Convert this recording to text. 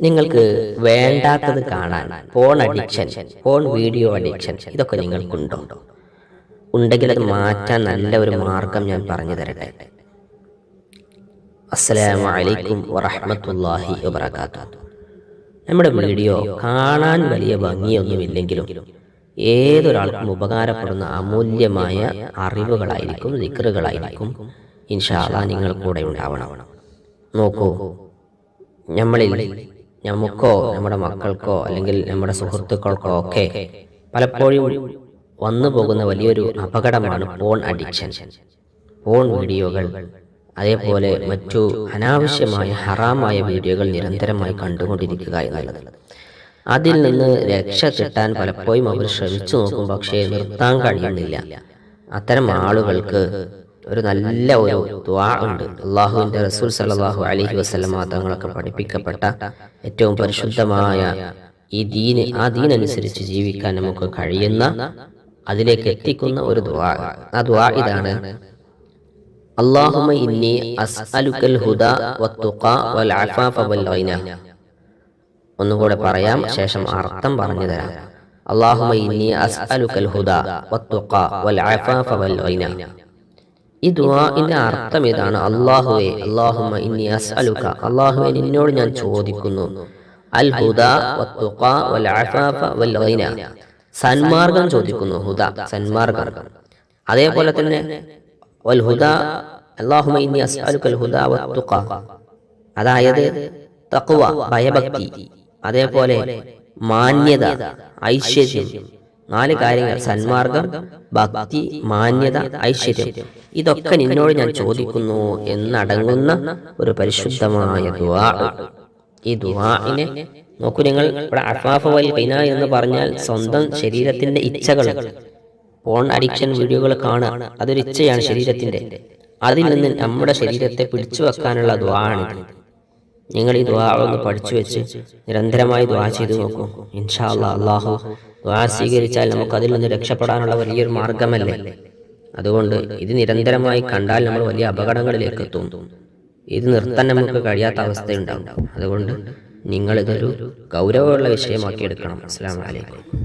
നിങ്ങൾക്ക് വേണ്ടാത്തത് കാണാൻ phone addiction phone video addiction ഇതൊക്കെ നിങ്ങൾക്കുണ്ടോ? ഉണ്ടെങ്കിൽ അത് മാറ്റാൻ നല്ല ഒരു മാർഗം ഞാൻ പറഞ്ഞു തരട്ടെ. അസ്സലാമു അലൈക്കും വറഹ്മത്തുള്ളാഹി വബറകാതുഹു. നമ്മുടെ വീഡിയോ കാണാൻ വലിയ ഭംഗിയൊന്നുമില്ലെങ്കിലും ഏതൊരാൾക്കും ഉപകാരപ്പെടുന്ന അമൂല്യമായ അറിവുകളായിരിക്കും ദിക്റുകളായിരിക്കും. ഇൻഷാല്ല നിങ്ങൾ കൂടെ ഉണ്ടാവണം. നോക്കൂ നമ്മളിൽ നമുക്കോ നമ്മുടെ മക്കൾക്കോ അല്ലെങ്കിൽ നമ്മുടെ സുഹൃത്തുക്കൾക്കോ ഒക്കെ പലപ്പോഴും വന്നു പോകുന്ന വലിയൊരു അപകടമാണ് ഫോൺ അഡിക്ഷൻ ഫോൺ വീഡിയോകൾ അതേപോലെ മറ്റു അനാവശ്യമായ ഹറാമായ വീഡിയോകൾ നിരന്തരമായി കണ്ടുകൊണ്ടിരിക്കുക എന്നുള്ളത്. അതിൽ നിന്ന് രക്ഷ കിട്ടാൻ പലപ്പോഴും അവർ ശ്രമിച്ചു നോക്കും പക്ഷേ നിർത്താൻ കഴിയുന്നില്ല. അത്തരം ആളുകൾക്ക് ഒരു നല്ല ഒരു ദ്വാ ഉണ്ട്. അള്ളാഹുവിന്റെ റസൂൽ സലാഹു അലഹി വസ്ലമ തങ്ങളൊക്കെ പഠിപ്പിക്കപ്പെട്ട ഏറ്റവും പരിശുദ്ധമായ ഈ ദീന് ആ ദീനനുസരിച്ച് ജീവിക്കാൻ നമുക്ക് കഴിയുന്ന അതിലേക്ക് എത്തിക്കുന്ന ഒരു ദ്വാ ആ ദ്വാ ഇതാണ് ഇന്നി അസ്അലുക്കൽ വൽ അഫാഫ വൽ ഒന്നുകൂടെ പറയാം ശേഷം അർത്ഥം പറഞ്ഞു തരാം. ഇന്നി അസ്അലുക്കൽ ഹുദാ വൽ അഫാഫ വൽ ഈ ദുആഇന്റെ അർത്ഥം ഇതാണ് അള്ളാഹുവെ അള്ളാഹുമ ഇന്നി അസ്അലുക. അള്ളാഹുവെ നിന്നോട് ഞാൻ ചോദിക്കുന്നു. അൽ ഹുദ വത്തുഖ വൽ അഫാഫ വൽ ഗിന സന്മാർഗം ചോദിക്കുന്നു ഹുദ സന്മാർഗം. അതേപോലെ തന്നെ വൽ ഹുദ ഇന്നി അസ്അലുക അൽ ഹുദ വത്തുഖ അതായത് തഖ്വ ഭയഭക്തി. അതേപോലെ മാന്യത ഐശ്വര്യം. നാല് കാര്യങ്ങൾ സന്മാർഗം ഭക്തി മാന്യത ഐശ്വര്യം. ഇതൊക്കെ നിന്നോട് ഞാൻ ചോദിക്കുന്നു എന്നടങ്ങുന്ന ഒരു പരിശുദ്ധമായ ദുവാ ഈ ദുആഇനെ നോക്കൂ നിങ്ങൾ. ഇവിടെ അഫാഫ വൽ പൈന എന്ന് പറഞ്ഞാൽ സ്വന്തം ശരീരത്തിന്റെ ഇച്ഛകൾ. ഫോൺ അഡിക്ഷൻ വീഡിയോകൾ കാണുക. അതൊരു ഇച്ഛയാണ് ശരീരത്തിന്റെ അതിൽ നിന്ന് നമ്മുടെ ശരീരത്തെ പിടിച്ചു വെക്കാനുള്ള ദ്വാണ് നിങ്ങൾ ഈ ദ്വാ ഒന്ന് പഠിച്ചു വെച്ച് നിരന്തരമായി ദ്വാ ചെയ്തു നോക്കൂ. ഇൻഷാ അല്ലാ അള്ളാഹു ദ്വാ സ്വീകരിച്ചാൽ നമുക്ക് അതിൽ നിന്ന് രക്ഷപ്പെടാനുള്ള വലിയൊരു മാർഗമല്ലേ? അതുകൊണ്ട് ഇത് നിരന്തരമായി കണ്ടാൽ നമ്മൾ വലിയ അപകടങ്ങളിലേക്ക് എത്തും ഇത് നിർത്താൻ നമുക്ക് കഴിയാത്ത അവസ്ഥയുണ്ടാവും അതുകൊണ്ട് നിങ്ങളിതൊരു ഗൗരവമുള്ള വിഷയമാക്കി എടുക്കണം. അസ്സാം വലൈക്കും